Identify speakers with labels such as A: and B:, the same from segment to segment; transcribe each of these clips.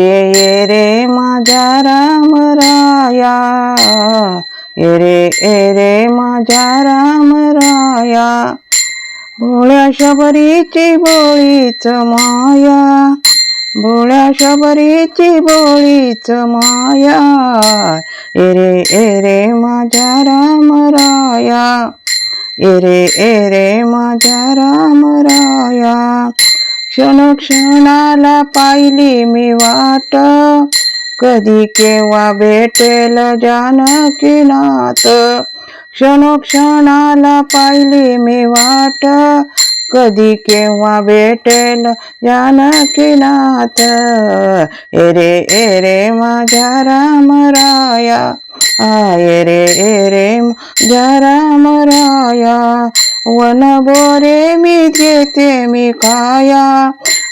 A: ये ये रे माझ्या राम राया ये रे ए रे माझ्या राम राया भोळ्या शबरीची बोळीच माया. भोळ्या शबरीची बोळीच माया. ए रे ए रे माझ्या राम राया ए रे ए रे माझ्या राम राया क्षण क्षणाला पाहिली मी वाट. कधी केव्हा भेटेल जानकीनाथ क्षण क्षणाला पाहिली मी वाट. कधी केव्हा भेटेल जानकीनाथ ए एरे ए रे माझ्या राम राया आय रे ए रे माझ्या राम राया वन बोरे मी घेते मी काया.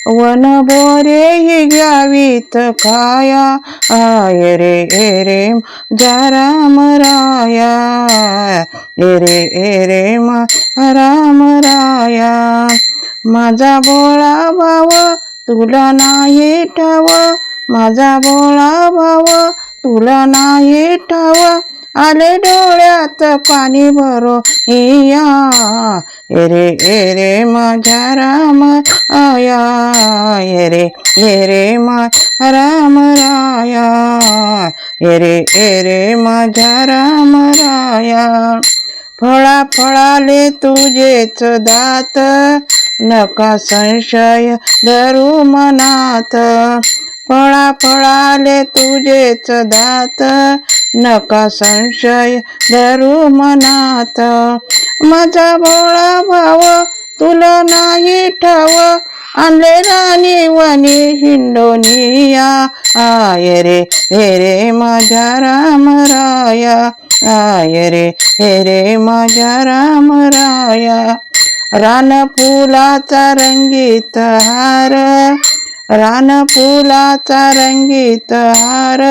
A: वन बोरे ही घ्यावीत काया. आय रे ए रे माझ्या राम राया. ए रे ए रे मा राम राया. माझा बोळा भाव तुला नाही ठाव. माझा बोळा भाव तुला नाही ठाव. आले डोळ्यात पाणी भरो या एरे एरे ए रे माझ्या राम आया. ए रे ए रे मा राम राया. ए रे ए रे माझ्या राम राया. फळा फळाले तुझेच दात. नका संशय धरू मनात. फळा फळाले तुझेच दात. नका संशय धरू मनात. माझा भोळा भाव तुला नाही ठाव. आणले राणी वनी हिंडोनिया. आय रे हे रे माझ्या राम राया. आय रे हे रे माझ्या राम राया. रान फुलाचा रंगीत हार. रान फुलाचा रंगीत हार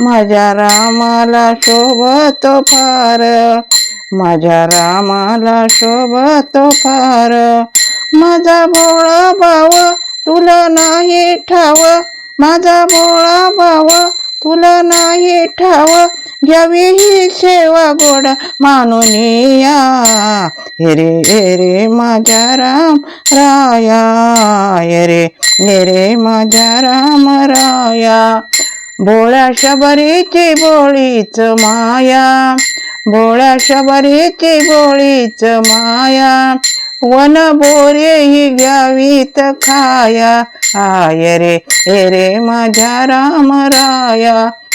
A: माझ्या रामाला शोभतो फार. माझ्या रामाला शोभतो फार. माझा भोळा भाव तुला नाही ठाव. माझा भोळा भाव तुला नाही ठाव. घ्यावी ही सेवा गोड मानून या. हे रे माझ्या राम राया. हे रे हे रे माझ्या राम राया. भोळ्या शबरीची बोळीच माया. भोळ्या शबरीची बोळीच माया. वन बोरे ही घ्यावीत खाया. आय रे ए रे माझ्या राम राया.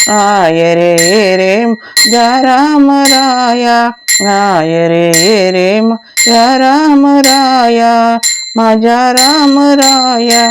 A: आय रे ए रे माझ्या राम राया. आय रे ए रे माझ्या राम राया. माझ्या राम राया.